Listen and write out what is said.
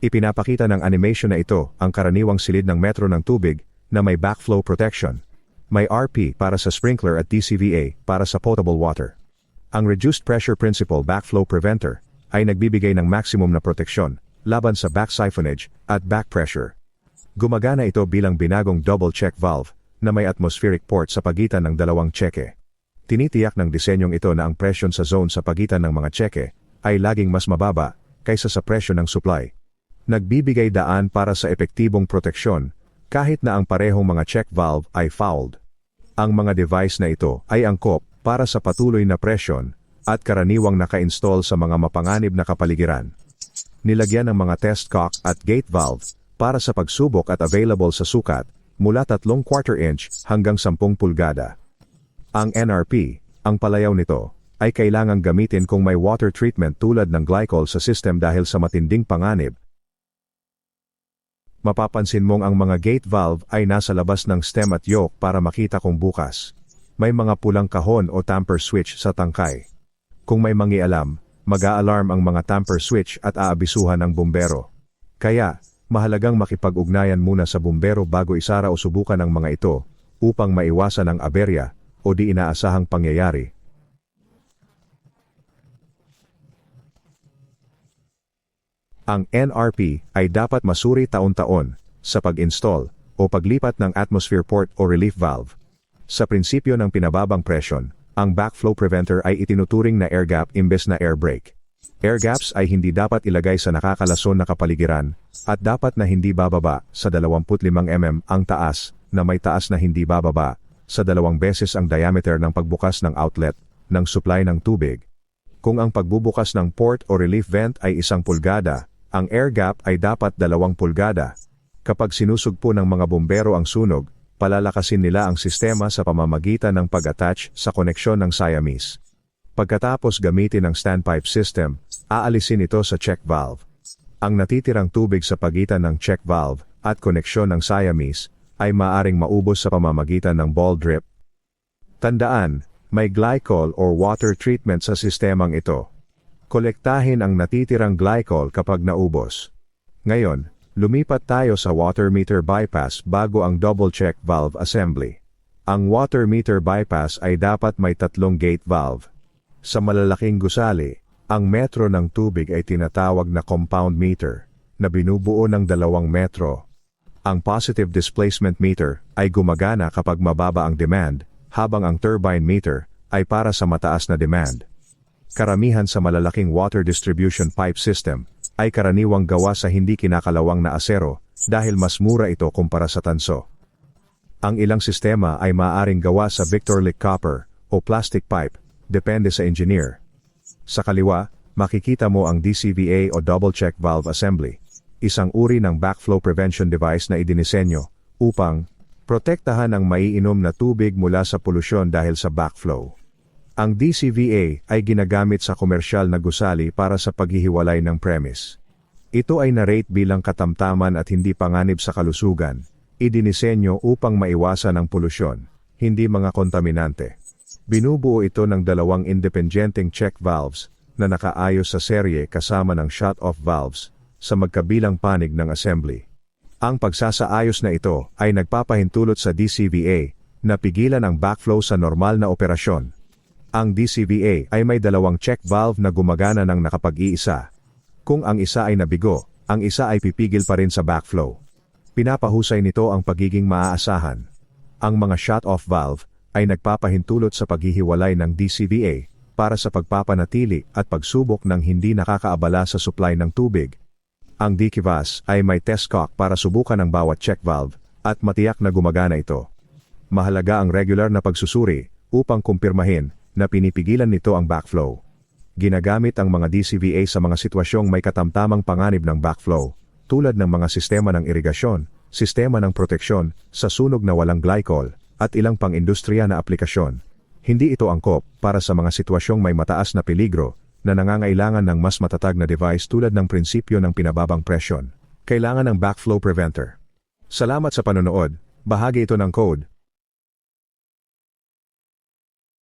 Ipinapakita ng animation na ito ang karaniwang silid ng metro ng tubig na may backflow protection. May RP para sa sprinkler at DCVA para sa potable water. Ang Reduced Pressure Principle Backflow Preventer ay nagbibigay ng maximum na proteksyon laban sa back siphonage at back pressure. Gumagana ito bilang binagong double check valve na may atmospheric port sa pagitan ng dalawang tseke. Tinitiyak ng disenyong ito na ang presyon sa zone sa pagitan ng mga tseke ay laging mas mababa kaysa sa presyo ng supply. Nagbibigay daan para sa epektibong proteksyon kahit na ang parehong mga check valve ay fouled. Ang mga device na ito ay angkop para sa patuloy na presyon at karaniwang naka-install sa mga mapanganib na kapaligiran. Nilagyan ng mga test cock at gate valve para sa pagsubok at available sa sukat mula 3 quarter inch hanggang 10 pulgada. Ang NRP, ang palayaw nito, ay kailangang gamitin kung may water treatment tulad ng glycol sa system dahil sa matinding panganib. Mapapansin mong ang mga gate valve ay nasa labas ng stem at yoke para makita kung bukas. May mga pulang kahon o tamper switch sa tangkay. Kung may mangialam, mag-a-alarm ang mga tamper switch at aabisuhan ng bumbero. Kaya, mahalagang makipag-ugnayan muna sa bumbero bago isara o subukan ang mga ito, upang maiwasan ang aberya o di inaasahang pangyayari. Ang NRP ay dapat masuri taon-taon sa pag-install o paglipat ng atmosphere port o relief valve. Sa prinsipyo ng pinababang presyon, ang backflow preventer ay itinuturing na air gap imbes na air brake. Air gaps ay hindi dapat ilagay sa nakakalason na kapaligiran at dapat na hindi bababa sa 25 mm ang taas na may taas na hindi bababa sa dalawang beses ang diameter ng pagbukas ng outlet ng supply ng tubig. Kung ang pagbubukas ng port o relief vent ay isang pulgada, ang air gap ay dapat dalawang pulgada. Kapag sinusugpo ng mga bumbero ang sunog, palalakasin nila ang sistema sa pamamagitan ng pag-attach sa koneksyon ng Siamese. Pagkatapos gamitin ang standpipe system, aalisin ito sa check valve. Ang natitirang tubig sa pagitan ng check valve at koneksyon ng Siamese ay maaring maubos sa pamamagitan ng ball drip. Tandaan, may glycol or water treatment sa sistemang ito. Kolektahin ang natitirang glycol kapag naubos. Ngayon, lumipat tayo sa water meter bypass bago ang double check valve assembly. Ang water meter bypass ay dapat may tatlong gate valve. Sa malalaking gusali, ang metro ng tubig ay tinatawag na compound meter, na binubuo ng dalawang metro. Ang positive displacement meter ay gumagana kapag mababa ang demand, habang ang turbine meter ay para sa mataas na demand. Karamihan sa malalaking water distribution pipe system ay karaniwang gawa sa hindi kinakalawang na asero dahil mas mura ito kumpara sa tanso. Ang ilang sistema ay maaaring gawa sa Victorlic copper o plastic pipe, depende sa engineer. Sa kaliwa, makikita mo ang DCVA o double check valve assembly, isang uri ng backflow prevention device na idinisenyo upang protektahan ang maiinom na tubig mula sa polusyon dahil sa backflow. Ang DCVA ay ginagamit sa komersyal na gusali para sa paghihiwalay ng premise. Ito ay narate bilang katamtaman at hindi panganib sa kalusugan. Idinisenyo upang maiwasan ang polusyon, hindi mga kontaminante. Binubuo ito ng dalawang independenteng check valves na nakaayos sa serye kasama ng shut-off valves sa magkabilang panig ng assembly. Ang pagsasaayos na ito ay nagpapahintulot sa DCVA na pigilan ang backflow sa normal na operasyon ang DCVA ay may dalawang check valve na gumagana ng nakapag-iisa. Kung ang isa ay nabigo, ang isa ay pipigil pa rin sa backflow. Pinapahusay nito ang pagiging maaasahan. Ang mga shut-off valve ay nagpapahintulot sa paghihiwalay ng DCVA para sa pagpapanatili at pagsubok ng hindi nakakaabala sa supply ng tubig. Ang DKVAS ay may test cock para subukan ang bawat check valve at matiyak na gumagana ito. Mahalaga ang regular na pagsusuri upang kumpirmahin na pinipigilan nito ang backflow. Ginagamit ang mga DCVA sa mga sitwasyong may katamtamang panganib ng backflow, tulad ng mga sistema ng irigasyon, sistema ng proteksyon, sa sunog na walang glycol, at ilang pang-industriya na aplikasyon. Hindi ito angkop para sa mga sitwasyong may mataas na peligro na nangangailangan ng mas matatag na device tulad ng prinsipyo ng pinababang presyon. Kailangan ng backflow preventer. Salamat sa panonood, bahagi ito ng code